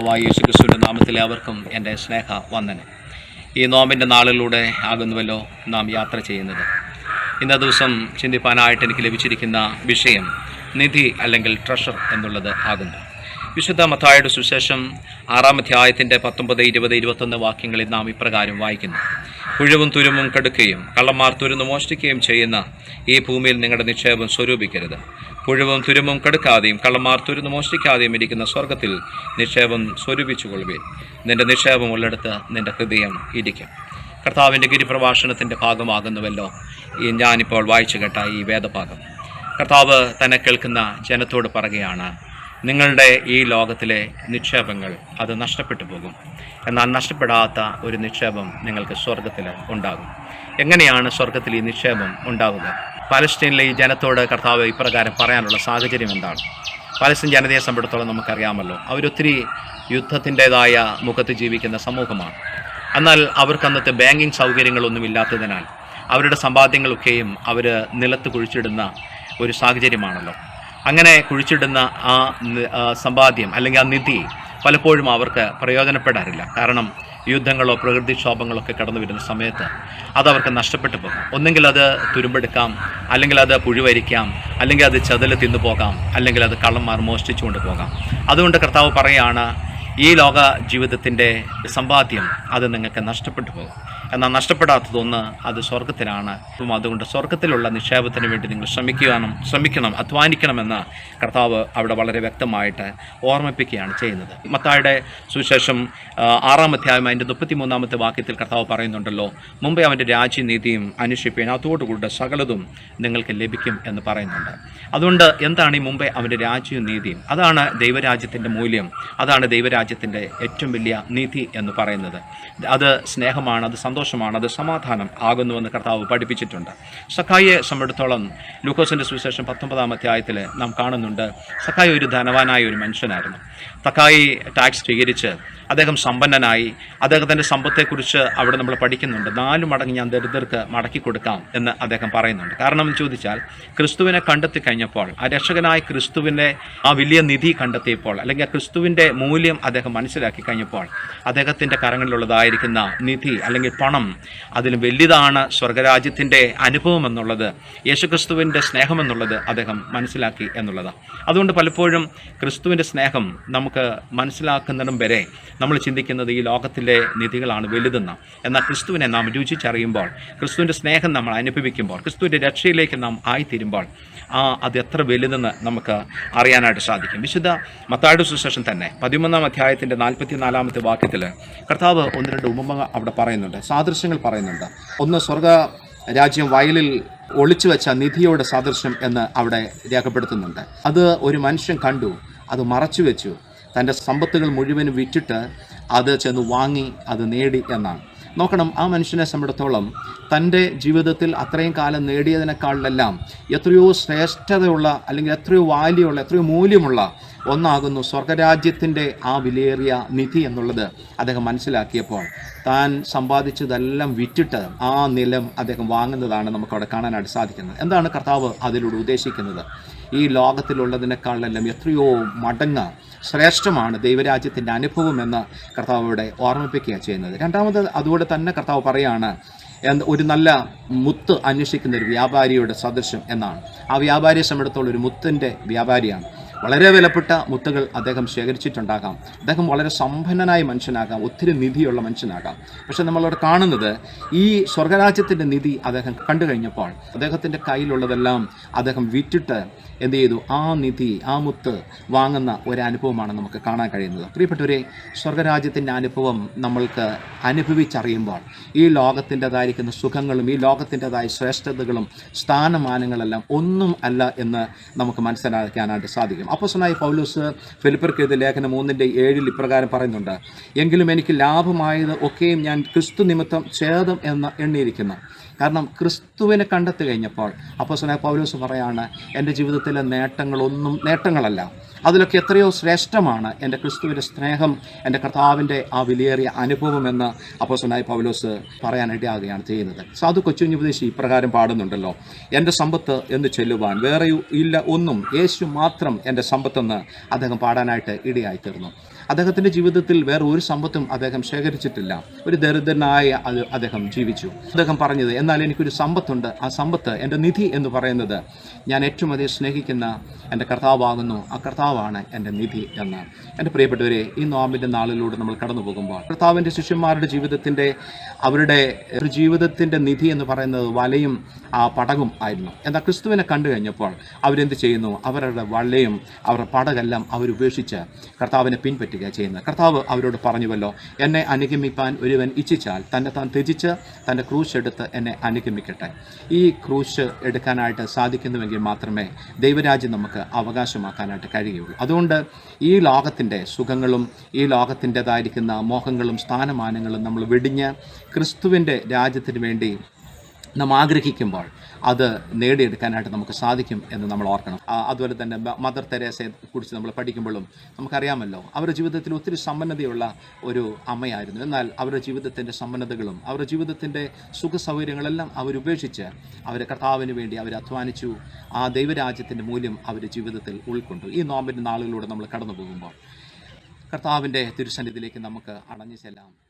കർത്താവായ യേശു ക്രിസ്തുവിന്റെ നാമത്തിൽ അവർക്കും എന്റെ സ്നേഹ വന്ദനം ഈ നോമ്പിന്റെ നാളിലൂടെ ആകുന്നുവല്ലോ നാം യാത്ര ചെയ്യുന്നത്. ഇന്ന ദിവസം ചിന്തിപ്പാനായിട്ട് എനിക്ക് ലഭിച്ചിരിക്കുന്ന വിഷയം നിധി അല്ലെങ്കിൽ ട്രഷർ എന്നുള്ളത് ആകുന്നു. വിശുദ്ധ മത്തായുടെ സുശേഷം ആറാം അധ്യായത്തിന്റെ പത്തൊമ്പത് ഇരുപത് ഇരുപത്തൊന്ന് വാക്യങ്ങളിൽ നാം ഇപ്രകാരം വായിക്കുന്നു. പുഴവും തുരുമും കടുക്കുകയും കള്ളന്മാർ തുരുന്ന് മോഷ്ടിക്കുകയും ചെയ്യുന്ന ഈ ഭൂമിയിൽ നിങ്ങളുടെ നിക്ഷേപം സ്വരൂപിക്കരുത്. പുഴവും തുരുമും കടുക്കാതെയും കള്ളന്മാർ തുരുന്ന് മോഷ്ടിക്കാതെയും ഇരിക്കുന്ന സ്വർഗത്തിൽ നിക്ഷേപം സ്വരൂപിച്ചുകൊള്ളുകയും നിന്റെ നിക്ഷേപം ഉള്ളിടത്ത് നിന്റെ ഹൃദയം ഇരിക്കും. കർത്താവിന്റെ ഗിരിപ്രഭാഷണത്തിന്റെ ഭാഗമാകുന്നുവല്ലോ ഈ ഞാനിപ്പോൾ വായിച്ചു കേട്ട ഈ വേദഭാഗം. കർത്താവ് തന്നെ കേൾക്കുന്ന ജനത്തോട് പറയുകയാണ് നിങ്ങളുടെ ഈ ലോകത്തിലെ നിക്ഷേപങ്ങൾ അത് നഷ്ടപ്പെട്ടു പോകും. എന്നാൽ നഷ്ടപ്പെടാത്ത ഒരു നിക്ഷേപം നിങ്ങൾക്ക് സ്വർഗത്തിൽ ഉണ്ടാകും. എങ്ങനെയാണ് സ്വർഗത്തിൽ ഈ നിക്ഷേപം ഉണ്ടാവുക? പാലസ്റ്റീനിലെ ഈ ജനത്തോട് കർത്താവ് ഇപ്രകാരം പറയാനുള്ള സാഹചര്യം എന്താണ്? പാലസ്തീൻ ജനതയെ സംബന്ധിച്ചിടത്തോളം നമുക്കറിയാമല്ലോ അവരൊത്തിരി യുദ്ധത്തിന്റെതായ മുഖത്ത് ജീവിക്കുന്ന സമൂഹമാണ്. എന്നാൽ അവർക്കന്നത്തെ ബാങ്കിങ് സൗകര്യങ്ങളൊന്നും ഇല്ലാത്തതിനാൽ അവരുടെ സമ്പാദ്യങ്ങളൊക്കെയും അവർ നിലത്ത് കുഴിച്ചിടുന്ന ഒരു സാഹചര്യമാണല്ലോ. അങ്ങനെ കുഴിച്ചിടുന്ന ആ സമ്പാദ്യം അല്ലെങ്കിൽ ആ നിധി പലപ്പോഴും അവർക്ക് പ്രയോജനപ്പെടാറില്ല. കാരണം യുദ്ധങ്ങളോ പ്രകൃതിക്ഷോഭങ്ങളോ ഒക്കെ കടന്നു വരുന്ന സമയത്ത് അതവർക്ക് നഷ്ടപ്പെട്ടു പോകും. ഒന്നെങ്കിൽ അത് തുരുമ്പെടുക്കാം അല്ലെങ്കിൽ അത് പുഴുവരിക്കാം അല്ലെങ്കിൽ അത് ചതൽ തിന്നുപോകാം അല്ലെങ്കിൽ അത് കള്ളന്മാർ മോഷ്ടിച്ചുകൊണ്ട് പോകാം. അതുകൊണ്ട് കർത്താവ് പറയുകയാണ് ഈ ലോക ജീവിതത്തിന്റെ സമ്പാദ്യം അത് നിങ്ങൾക്ക് നഷ്ടപ്പെട്ടു പോകും. എന്നാൽ നഷ്ടപ്പെടാത്തതൊന്ന് അത് സ്വർഗത്തിലാണ് അപ്പം അതുകൊണ്ട് സ്വർഗത്തിലുള്ള നിക്ഷേപത്തിന് വേണ്ടി നിങ്ങൾ ശ്രമിക്കുവാനും ശ്രമിക്കണം അധ്വാനിക്കണമെന്ന് കർത്താവ് അവിടെ വളരെ വ്യക്തമായിട്ട് ഓർമ്മിപ്പിക്കുകയാണ് ചെയ്യുന്നത്. മത്തായുടെ സുവിശേഷം ആറാം അധ്യായം അതിന്റെ മുപ്പത്തി മൂന്നാമത്തെ വാക്യത്തിൽ കർത്താവ് പറയുന്നുണ്ടല്ലോ മുമ്പേ അവന്റെ രാജ്യനീതിയും അനുഷ്ഠിപ്പീൻ അതോടുകൂടെ സകലതും നിങ്ങൾക്ക് ലഭിക്കും എന്ന് പറയുന്നുണ്ട്. അതുകൊണ്ട് എന്താണ് ഈ മുമ്പേ അവന്റെ രാജ്യവും നീതിയും അതാണ് ദൈവരാജ്യത്തിന്റെ മൂല്യം അതാണ് ദൈവരാജ്യത്തിന്റെ ഏറ്റവും വലിയ നീതി എന്ന് പറയുന്നത്. അത് സ്നേഹമാണ് അത് സന്തോഷമാണ്. അത് സമാധാനം ആകുന്നുവെന്ന് കർത്താവ് പഠിപ്പിച്ചിട്ടുണ്ട്. സഖായിയെ സംബന്ധിച്ചിടത്തോളം ലൂക്കോസിന്റെ സുവിശേഷം പത്തൊമ്പതാം അധ്യായത്തിൽ നാം കാണുന്നുണ്ട് സഖായി ഒരു ധനവാനായ ഒരു മനുഷ്യനായിരുന്നു. സഖായി ടാക്സ് സ്വീകരിച്ച് അദ്ദേഹം സമ്പന്നനായി അദ്ദേഹത്തിന്റെ സമ്പത്തെക്കുറിച്ച് അവിടെ നമ്മൾ പഠിക്കുന്നുണ്ട്. നാല് മടങ്ങ് ഞാൻ ദരിദ്രർക്ക് മടക്കി കൊടുക്കാം എന്ന് അദ്ദേഹം പറയുന്നുണ്ട്. കാരണം ചോദിച്ചാൽ ക്രിസ്തുവിനെ കണ്ടെത്തി കഴിഞ്ഞപ്പോൾ ആ രക്ഷകനായ ക്രിസ്തുവിന്റെ ആ വലിയ നിധി കണ്ടെത്തിയപ്പോൾ അല്ലെങ്കിൽ ആ ക്രിസ്തുവിന്റെ മൂല്യം അദ്ദേഹം മനസ്സിലാക്കി കഴിഞ്ഞപ്പോൾ അദ്ദേഹത്തിന്റെ കരങ്ങളിലുള്ളതായിരിക്കുന്ന നിധി അല്ലെങ്കിൽ പണം അതിൽ വലുതാണ് സ്വർഗരാജ്യത്തിന്റെ അനുഭവം എന്നുള്ളത് യേശുക്രിസ്തുവിന്റെ സ്നേഹം എന്നുള്ളത് അദ്ദേഹം മനസ്സിലാക്കി എന്നുള്ളതാണ് അതുകൊണ്ട് പലപ്പോഴും ക്രിസ്തുവിന്റെ സ്നേഹം നമുക്ക് മനസ്സിലാക്കുന്നിടം വരെ നമ്മൾ ചിന്തിക്കുന്നത് ഈ ലോകത്തിലെ നിധികളാണ് വലുതെന്ന്. എന്നാൽ ക്രിസ്തുവിനെ നാം രുചിച്ചറിയുമ്പോൾ ക്രിസ്തുവിന്റെ സ്നേഹം നമ്മൾ അനുഭവിക്കുമ്പോൾ ക്രിസ്തുവിന്റെ രക്ഷയിലേക്ക് നാം ആയിത്തീരുമ്പോൾ ആ അത് എത്ര വലുതെന്ന് നമുക്ക് അറിയാനായിട്ട് സാധിക്കും. വിശുദ്ധ മത്തായുടെ സുശേഷം തന്നെ പതിമൂന്നാം അധ്യായത്തിന്റെ നാൽപ്പത്തി നാലാമത്തെ വാക്യത്തിൽ കർത്താവ് ഒന്ന് രണ്ട് ഉപമ അവിടെ പറയുന്നുണ്ട് സാദൃശ്യങ്ങൾ പറയുന്നുണ്ട്. ഒന്ന് സ്വർഗ രാജ്യം വയലിൽ ഒളിച്ചു വെച്ച നിധിയുടെ സാദൃശ്യം എന്ന് അവിടെ രേഖപ്പെടുത്തുന്നുണ്ട്. അത് ഒരു മനുഷ്യൻ കണ്ടു അത് മറച്ചു വെച്ചു. തന്റെ സമ്പത്തുകൾ മുഴുവനും വിറ്റിട്ട് അത് ചെന്ന് വാങ്ങി അത് നേടി എന്നാണ്. നോക്കണം ആ മനുഷ്യനെ സംബന്ധിടത്തോളം തന്റെ ജീവിതത്തിൽ അത്രയും കാലം നേടിയതിനേക്കാളിലെല്ലാം എത്രയോ ശ്രേഷ്ഠതയുള്ള അല്ലെങ്കിൽ എത്രയോ വാല്യുള്ള എത്രയോ മൂല്യമുള്ള ഒന്നാകുന്നു സ്വർഗരാജ്യത്തിന്റെ ആ വിലയേറിയ നിധി എന്നുള്ളത് അദ്ദേഹം മനസ്സിലാക്കിയപ്പോൾ താൻ സമ്പാദിച്ചതെല്ലാം വിറ്റിട്ട് ആ നിലം അദ്ദേഹം വാങ്ങുന്നതാണ് നമുക്ക് അവിടെ കാണാനായിട്ട് സാധിക്കുന്നത്. എന്താണ് കർത്താവ് അതിലൂടെ ഉദ്ദേശിക്കുന്നത്? ഈ ലോകത്തിലുള്ളതിനേക്കാളെല്ലാം എത്രയോ മടങ്ങ് ശ്രേഷ്ഠമാണ് ദൈവരാജ്യത്തിന്റെ അനുഭവം എന്ന് കർത്താവ് ഇവിടെ ഓർമ്മിപ്പിക്കുകയാണ് ചെയ്യുന്നത്. രണ്ടാമത് അതുകൊണ്ട് തന്നെ കർത്താവ് പറയാണ് ഒരു നല്ല മുത്ത് അന്വേഷിക്കുന്ന ഒരു വ്യാപാരിയുടെ സദൃശ്യം എന്നാണ്. ആ വ്യാപാരിയെ സംബന്ധിച്ചിടത്തോളം ഒരു മുത്തിന്റെ വ്യാപാരിയാണ്. വളരെ വിലപ്പെട്ട മുത്തുകൾ അദ്ദേഹം ശേഖരിച്ചിട്ടുണ്ടാകാം. അദ്ദേഹം വളരെ സമ്പന്നനായ മനുഷ്യനാകാം. ഒത്തിരി നിധിയുള്ള മനുഷ്യനാകാം. പക്ഷെ നമ്മളവിടെ കാണുന്നത് ഈ സ്വർഗരാജ്യത്തിന്റെ നിധി അദ്ദേഹം കണ്ടു കഴിഞ്ഞപ്പോൾ അദ്ദേഹത്തിന്റെ കയ്യിലുള്ളതെല്ലാം അദ്ദേഹം വിറ്റിട്ട് എന്ത് ചെയ്തു? ആ നിധി ആ മുത്ത് വാങ്ങുന്ന ഒരു അനുഭവമാണ് നമുക്ക് കാണാൻ കഴിയുന്നത്. പ്രിയപ്പെട്ടവരെ സ്വർഗരാജ്യത്തിന്റെ അനുഭവം നമ്മൾക്ക് അനുഭവിച്ചറിയുമ്പോൾ ഈ ലോകത്തിന്റെതായിരിക്കുന്ന സുഖങ്ങളും ഈ ലോകത്തിന്റെതായ ശ്രേഷ്ഠതകളും സ്ഥാനമാനങ്ങളെല്ലാം ഒന്നും അല്ല എന്ന് നമുക്ക് മനസ്സിലാക്കാനായിട്ട് സാധിക്കും. അപ്പോസനായി പൗലൂസ് ഫിലിപ്പർക്കെഴുതിയ ലേഖനം മൂന്നിന്റെ ഏഴിൽ ഇപ്രകാരം പറയുന്നുണ്ട് എങ്കിലും എനിക്ക് ലാഭമായത് ഒക്കെയും ഞാൻ ക്രിസ്തു നിമിത്തം ഛേദം എന്ന് എണ്ണിയിരിക്കുന്നു. കാരണം ക്രിസ്തുവിനെ കണ്ടെത്തി കഴിഞ്ഞപ്പോൾ അപ്പോസനായ പൗലോസ് പറയാണ് എന്റെ ജീവിതത്തിലെ നേട്ടങ്ങളൊന്നും നേട്ടങ്ങളല്ല. അതിലൊക്കെ എത്രയോ ശ്രേഷ്ഠമാണ് എന്റെ ക്രിസ്തുവിന്റെ സ്നേഹം എന്റെ കർത്താവിന്റെ ആ വിലയേറിയ അനുഭവമെന്ന് അപ്പോസനായ പൗലോസ് പറയാനിടയാകുകയാണ് ചെയ്യുന്നത്. സാധു കൊച്ചുഞ്ഞു ഉപദേശി ഇപ്രകാരം പാടുന്നുണ്ടല്ലോ എന്റെ സമ്പത്ത് എന്ന് ചൊല്ലുവാൻ വേറെ ഇല്ല ഒന്നും യേശു മാത്രം എന്റെ സമ്പത്തെന്ന് അദ്ദേഹം പാടാനായിട്ട് ഇടയായി തീർന്നു അദ്ദേഹത്തിന്റെ ജീവിതത്തിൽ വേറെ ഒരു സമ്പത്തും അദ്ദേഹം ശേഖരിച്ചിട്ടില്ല. ഒരു ദരിദ്രനായ അദ്ദേഹം ജീവിച്ചു. അദ്ദേഹം പറഞ്ഞത് എന്നാൽ എനിക്കൊരു സമ്പത്തുണ്ട്. ആ സമ്പത്ത് എന്റെ നിധി എന്ന് പറയുന്നത് ഞാൻ ഏറ്റവും അധികം സ്നേഹിക്കുന്ന എന്റെ കർത്താവാകുന്നു. ആ കർത്താവാണ് എന്റെ നിധി എന്ന്. എന്റെ പ്രിയപ്പെട്ടവരെ ഈ നോമ്പിന്റെ നാളിലൂടെ നമ്മൾ കടന്നു പോകുമ്പോൾ കർത്താവിന്റെ ശിഷ്യന്മാരുടെ ജീവിതത്തിന്റെ അവരുടെ ജീവിതത്തിന്റെ നിധി എന്ന് പറയുന്നത് വലയും ആ പടകും ആയിരുന്നു. എന്നാൽ ക്രിസ്തുവിനെ കണ്ടു കഴിഞ്ഞപ്പോൾ അവരെന്ത് ചെയ്യുന്നു? അവരുടെ വള്ളയും അവരുടെ പടകെല്ലാം അവരുപേക്ഷിച്ച് കർത്താവിനെ പിൻപറ്റുക ചെയ്യുന്നത്. കർത്താവ് അവരോട് പറഞ്ഞുവല്ലോ എന്നെ അനുഗമിപ്പാൻ ഒരുവൻ ഇച്ഛിച്ചാൽ തന്നെ താൻ ത്യജിച്ച് തന്റെ ക്രൂശ് എടുത്ത് എന്നെ അനുഗമിക്കട്ടെ. ഈ ക്രൂശ് എടുക്കാനായിട്ട് സാധിക്കുന്നുവെങ്കിൽ മാത്രമേ ദൈവരാജ്യം നമുക്ക് അവകാശമാക്കാനായിട്ട് കഴിയുള്ളൂ അതുകൊണ്ട് ഈ ലോകത്തിന്റെ സുഖങ്ങളും ഈ ലോകത്തിന്റെതായിരിക്കുന്ന മോഹങ്ങളും സ്ഥാനമാനങ്ങളും നമ്മൾ വെടിഞ്ഞ് ക്രിസ്തുവിന്റെ രാജ്യത്തിന് വേണ്ടി നാം ആഗ്രഹിക്കുമ്പോൾ അത് നേടിയെടുക്കാനായിട്ട് നമുക്ക് സാധിക്കും എന്ന് നമ്മൾ ഓർക്കണം. അതുപോലെ തന്നെ മദർ തെരേസയെ കുറിച്ച് നമ്മൾ പഠിക്കുമ്പോഴും നമുക്കറിയാമല്ലോ അവരുടെ ജീവിതത്തിൽ ഒത്തിരി സമ്പന്നതയുള്ള ഒരു അമ്മയായിരുന്നു. എന്നാൽ അവരുടെ ജീവിതത്തിന്റെ സമ്പന്നതകളും അവരുടെ ജീവിതത്തിന്റെ സുഖ സൗകര്യങ്ങളെല്ലാം അവരുപേക്ഷിച്ച് അവരെ കർത്താവിന് വേണ്ടി അവർ അധ്വാനിച്ചു. ആ ദൈവരാജ്യത്തിന്റെ മൂല്യം അവരുടെ ജീവിതത്തിൽ ഉൾക്കൊണ്ടു. ഈ നോമ്പിന്റെ നാളുകളിലൂടെ നമ്മൾ കടന്നു പോകുമ്പോൾ കർത്താവിന്റെ തിരുസന്നിധിയിലേക്ക് നമുക്ക് അടഞ്ഞു ചെല്ലാം.